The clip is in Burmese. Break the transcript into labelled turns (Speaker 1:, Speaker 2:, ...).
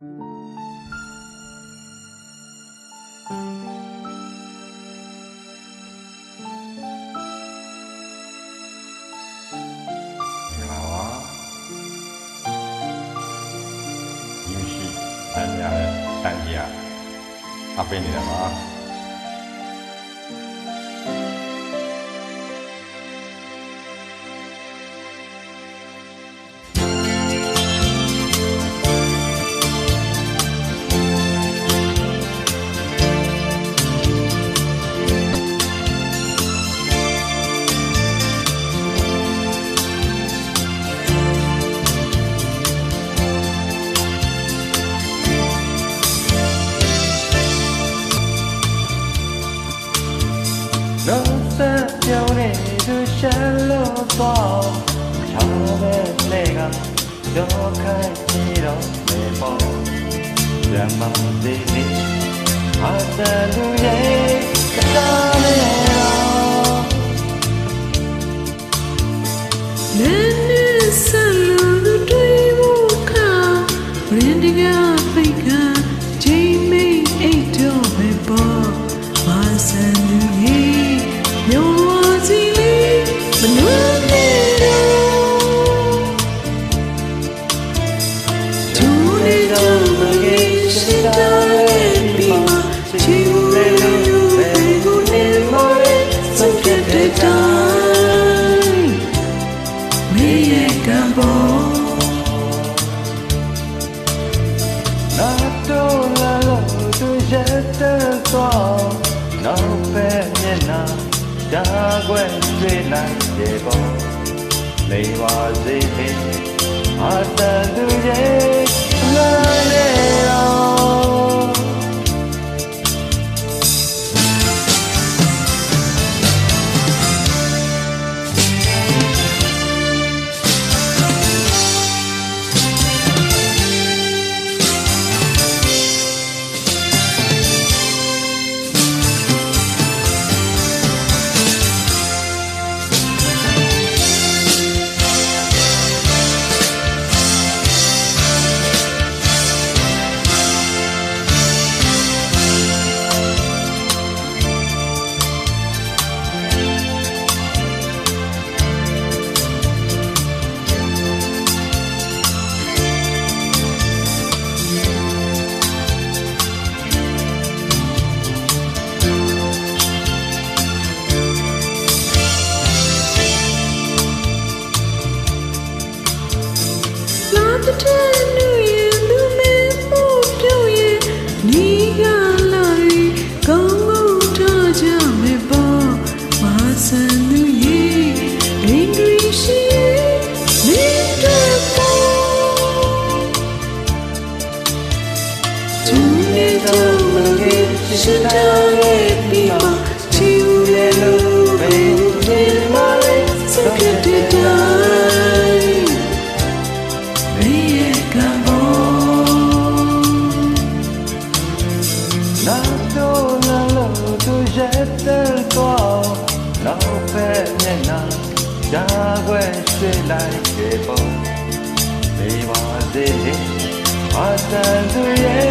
Speaker 1: ဒီမှာပါယူရှိတန်ရတဲ့တ
Speaker 2: လုံးဆက်ပြောင်းနေသူရှမ်းလို့တော့ချောင်းတဲ့လေကတော့ခိုင်းနေတော့လေပေါ့ရမသေးသေးအတလူရဲ့ နှာဒါကွယ်တွေ့လိုက်ရဲ့ပေါ့နေပါစေလေအတန်သူ လာတဲ့
Speaker 3: နူရဲ့လူမဲမို့ပြုတ်ရဲ့
Speaker 2: ဒါကွယ်တွေ့လိုက်ရဲ့ပေါ့နေပါစေလေအတန်သူရဲ့